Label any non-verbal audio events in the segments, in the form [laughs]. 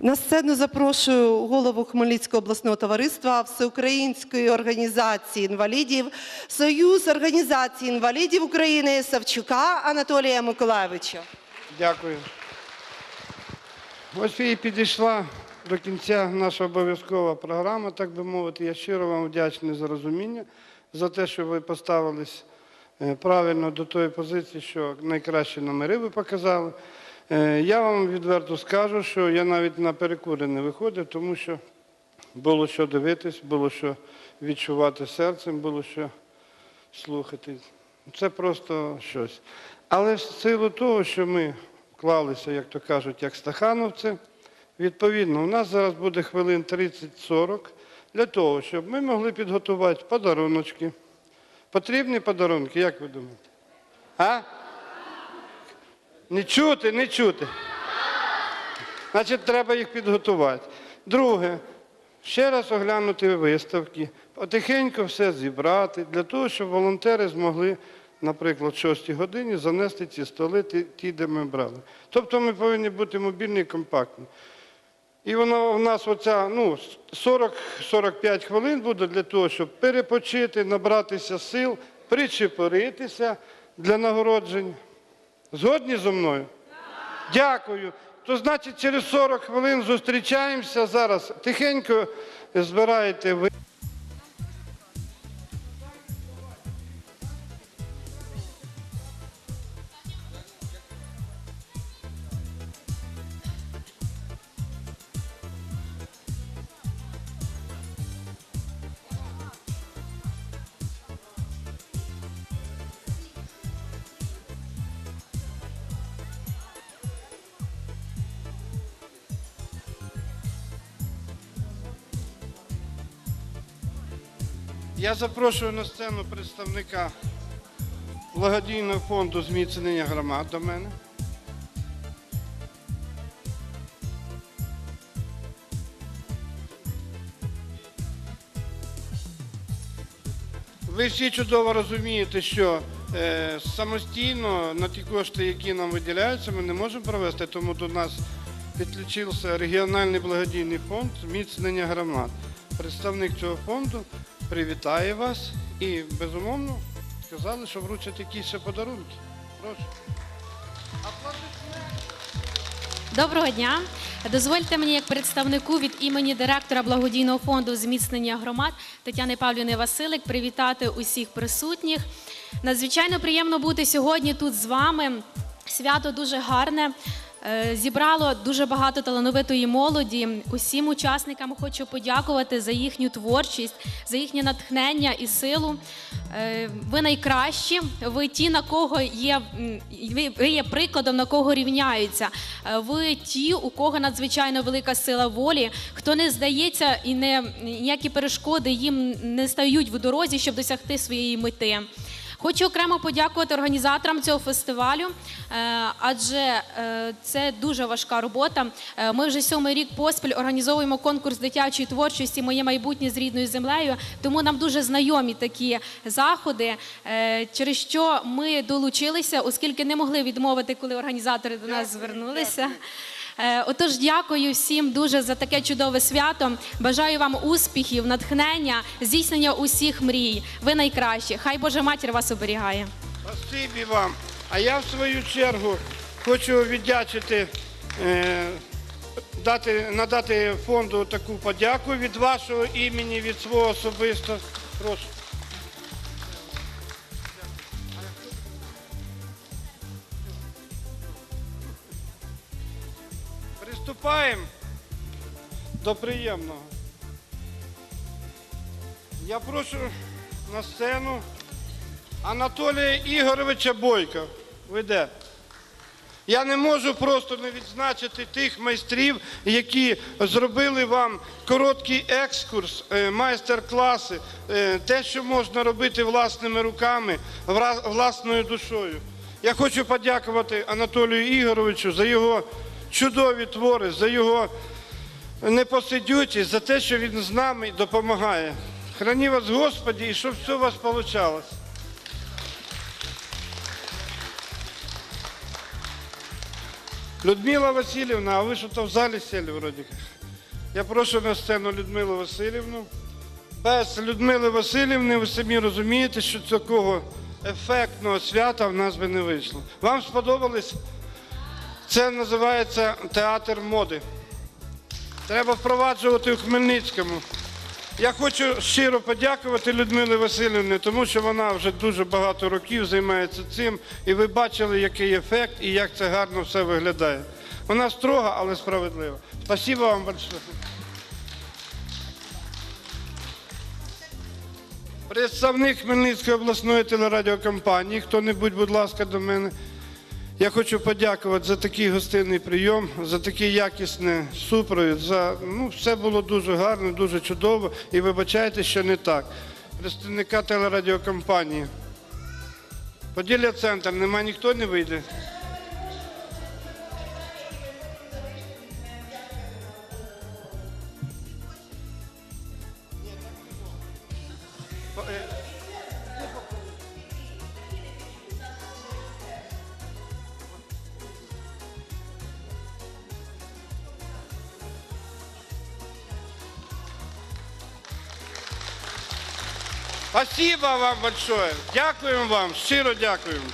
На сцену запрошую голову Хмельницького обласного товариства Всеукраїнської організації інвалідів Союз організацій інвалідів України Савчука Анатолія Миколайовича. Дякую. Ось і підійшла до кінця наша обов'язкова програма, так би мовити. Я щиро вам вдячний за розуміння, за те, що ви поставились е, правильно до тої позиції, що найкращі номери ви показали. Е, Я вам відверто скажу, що я навіть на перекури не виходив, тому що було що дивитись, було що відчувати серцем, було що слухати. Це просто щось. Але в силу того, що ми вклалися, як то кажуть, як стахановці, відповідно, у нас зараз буде хвилин 30-40 для того, щоб ми могли підготувати подаруночки. Потрібні подарунки, як ви думаєте? А? Не чути, не чути. Значить, треба їх підготувати. Друге, ще раз оглянути виставки, потихеньку все зібрати, для того, щоб волонтери змогли, наприклад, в 6 годині занести ці столи, ті, де ми брали. Тобто ми повинні бути мобільні і компактні. І воно у нас оця ну, 40-45 хвилин буде для того, щоб перепочити, набратися сил, причепоритися для нагороджень. Згодні зі мною? Дякую. То значить, через 40 хвилин зустрічаємося зараз. Тихенько збираєте ви. Я запрошую на сцену представника благодійного фонду зміцнення громад до мене. Ви всі чудово розумієте, що е, самостійно на ті кошти, які нам виділяються, ми не можемо провести, тому до нас підключився регіональний благодійний фонд зміцнення громад. Представник цього фонду привітає вас і, безумовно, сказали, що вручать якісь ще подарунки. Прошу. Доброго дня. Дозвольте мені, як представнику від імені директора благодійного фонду зміцнення громад Тетяни Павлівни Василик, привітати усіх присутніх. Надзвичайно приємно бути сьогодні тут з вами. Свято дуже гарне. Е, Зібрало дуже багато талановитої молоді. Усім учасникам хочу подякувати за їхню творчість, за їхнє натхнення і силу. Е, Ви найкращі, ви ті, на кого є ви- є прикладом, на кого рівняються. Е, Ви ті, у кого надзвичайно велика сила волі, хто не здається і не ніякі перешкоди їм не стають в дорозі, щоб досягти своєї мети. Хочу окремо подякувати організаторам цього фестивалю, е, адже е, це дуже важка робота. Е, Ми вже сьомий рік поспіль організовуємо конкурс дитячої творчості Моє майбутнє з рідною землею. Тому нам дуже знайомі такі заходи, через що ми долучилися, оскільки не могли відмовити, коли організатори до нас звернулися. Е, Отож, дякую всім дуже за таке чудове свято. Бажаю вам успіхів, натхнення, здійснення усіх мрій. Ви найкращі. Хай Божа матір вас оберігає. Спасибі вам. А я в свою чергу хочу віддячити, е, дати, надати фонду таку подяку від вашого імені, від свого особисто. Прошу. Приступаємо до приємного. Я прошу на сцену Анатолія Ігоровича Бойка. Ви де? Я не можу просто не відзначити тих майстрів, які зробили вам короткий екскурс, е, майстер-класи, е, те, що можна робити власними руками, власною душою. Я хочу подякувати Анатолію Ігоровичу за його чудові твори, за його непосидючість, за те, що він з нами допомагає. Храні вас Господі і щоб все у вас вийшло. Людмила Васильівна, а ви що то в залі сіли вроді? Я прошу на сцену Людмилу Васильівну. Без Людмили Васильівни ви самі розумієте, що такого ефектного свята в нас би не вийшло. Вам сподобалось? Це називається театр моди. Треба впроваджувати у Хмельницькому. Я хочу щиро подякувати Людмилі Васильівні, тому що вона вже дуже багато років займається цим, і ви бачили, який ефект і як це гарно все виглядає. Вона строга, але справедлива. Спасибо вам большое. Представник Хмельницької обласної телерадіокомпанії, хто-небудь, будь ласка, до мене. Я хочу подякувати за такий гостинний прийом, за такий якісний супровід. За, ну, все було дуже гарно, дуже чудово. І вибачайте, що не так. Представника телерадіокомпанії. Поділля центр, нема ніхто не вийде. Спасибо вам большое. Дякуємо вам, щиро дякуємо.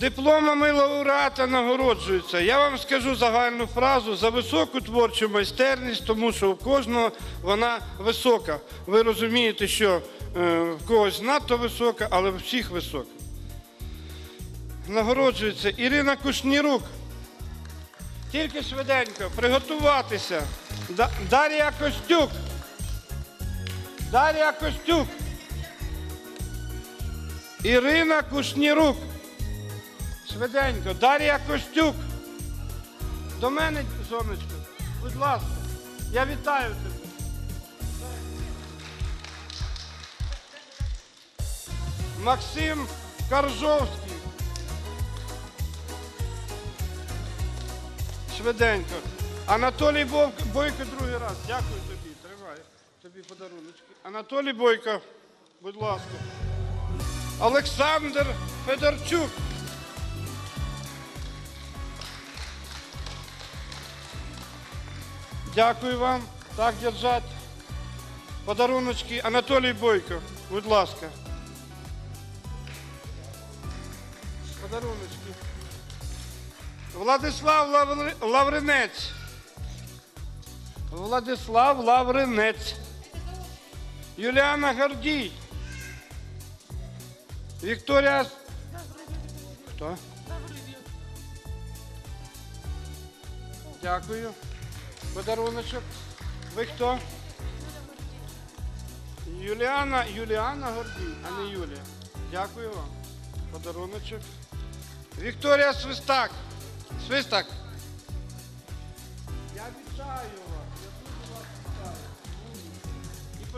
Дипломами лауреата нагороджуються. Я вам скажу загальну фразу за високу творчу майстерність, тому що у кожного вона висока. Ви розумієте, що е, в когось надто висока, але в всіх висока. Нагороджується Ірина Кушнірук. Тільки швиденько приготуватися. Дар'я Костюк. Дар'я Костюк. Ірина Кушнірук. Швиденько. Дар'я Костюк. До мене, сонечко. Будь ласка. Я вітаю тебе. Максим Каржовський. Швиденько. Анатолій Бойко другий раз. Дякую тобі. Тобі подаруночки. Анатолій Бойко, будь ласка. Олександр Федорчук. Дякую вам. Так держать. Подаруночки. Анатолій Бойко, будь ласка. Подаруночки. Владислав Лаври- Лавринець. Владислав Лавринець. Юліана Гордій. Вікторія. Хто? Дякую. Подаруночок. Ви хто? Юліана, Юліана Гордій, а не Юлія. Дякую вам. Подаруночок. Вікторія Свистак. Свистак. Я вітаю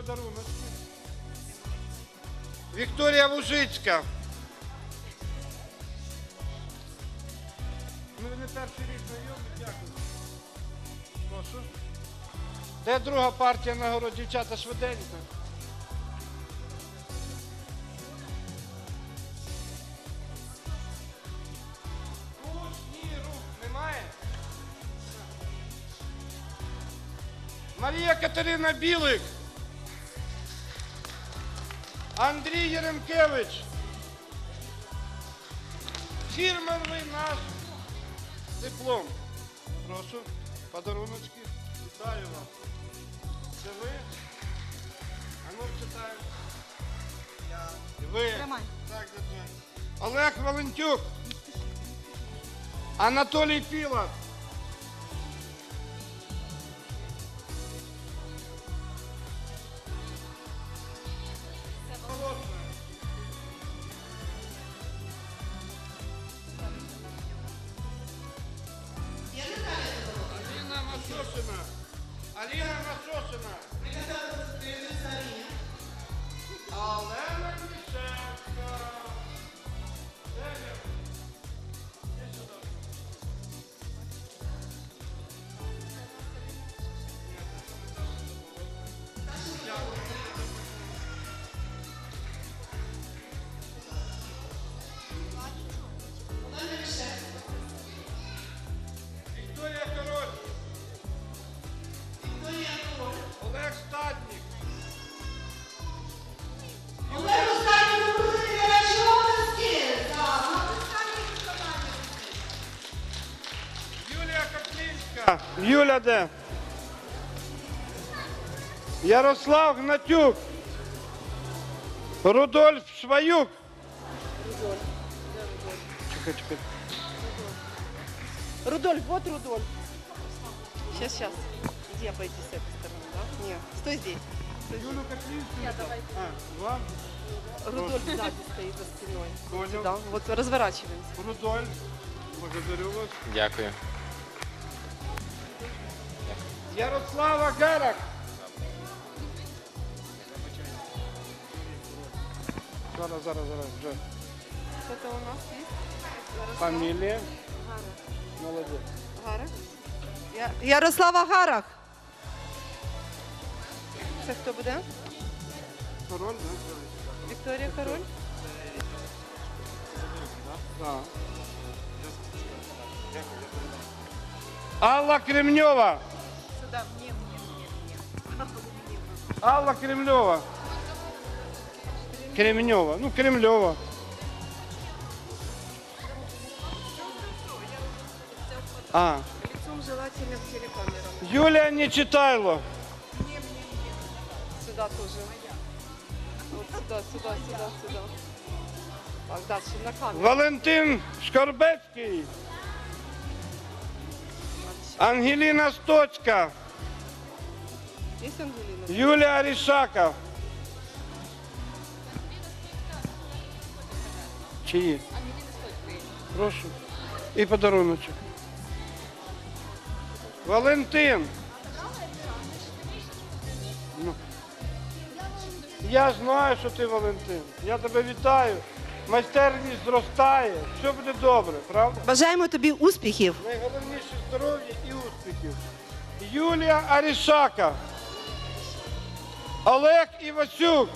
І. Вікторія Вужицька. Ми не перший рік знайомі, дякую. Прошу. Де друга партія нагород, дівчата, швиденько. Руч, ні, рук немає. Марія Катерина Білик. Андрій Єремкевич. Фірмовий наш диплом. Прошу, подаруночки. Вітаю вас. Це ви? А ну читаю. Я. І ви. Так, держать. Олег Валентюк. Анатолій Пілат. Юля. Де? Ярослав Гнатюк. Рудольф Шваюк. Чекай, чекай. Рудольф, вот Рудольф. Сейчас, сейчас. Иди обойди с этой стороны, да? Нет, стой здесь. Юлю Котлинскую. А, вам? Рудольф сзади стоит за спиной. Понял. Да, вот разворачиваемся. Рудольф. Благодарю вас. Дякую. Ярослава Гарак. Зараз, зараз, зараз. Вже. Что-то у нас есть? Фамілія. Молодець. Гарах. Я... Ярослава Гарах. Це хто буде? Король, да? Вікторія Король? Так. Алла Кремнева. [laughs] Алла Кремлева. Кремнева. Ну, Кремлева. А. Лицом желательно в телекамеру. Юлия Нечитайло. Сюда тоже. Вот сюда, сюда, сюда, сюда. Так, дальше на камеру. Валентин Шкорбецький. Ангеліна Стоцька. Есть Ангелина? Юлія Рішака. Чиї? Прошу. І подаруночок. Валентин. Ну. Я знаю, що ти Валентин. Я тебе вітаю. Майстерність зростає. Все буде добре, правда? Бажаємо тобі успіхів. Найголовніше здоров'я і успіхів. Юлія Арішака. Олег Івасюк.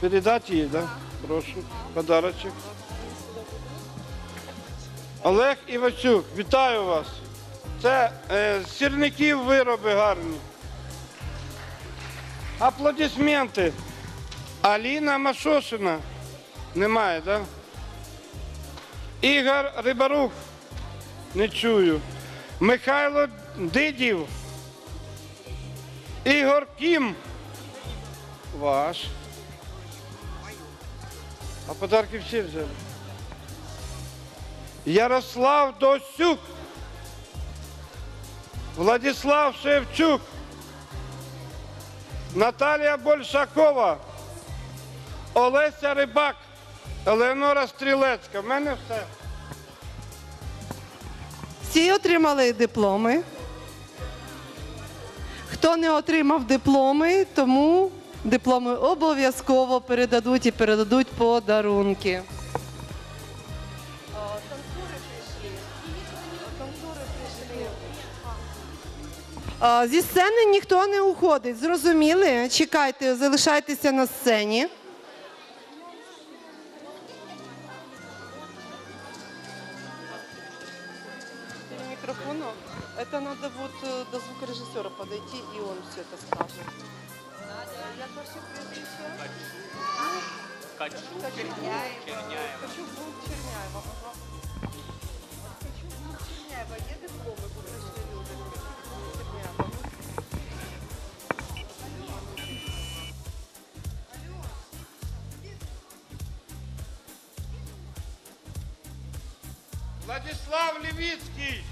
Передати їй, да? Прошу. Подарочок. Олег Івасюк, вітаю вас. Це е, сірників вироби гарні. Аплодисменти. Аліна Машошина. Немає, так? Да? Ігор Рибарук. Не чую. Михайло Дидів. Ігор Кім. Ваш. А подарки всі взяли. Ярослав Досюк. Владислав Шевчук. Наталія Большакова. Олеся Рибак. Елеонора Стрілецька. В мене все. Всі отримали дипломи. Хто не отримав дипломи, тому дипломи обов'язково передадуть і передадуть подарунки. Зі сцени ніхто не уходить. Зрозуміли? Чекайте, залишайтеся на сцені. Владислав Левіцький.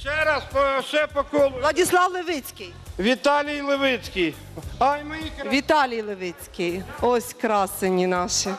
Ще раз по, ще по колу. Владислав Левицький. Віталій Левицький. Ай, мої красиві. Віталій Левицький. Ось красені наші.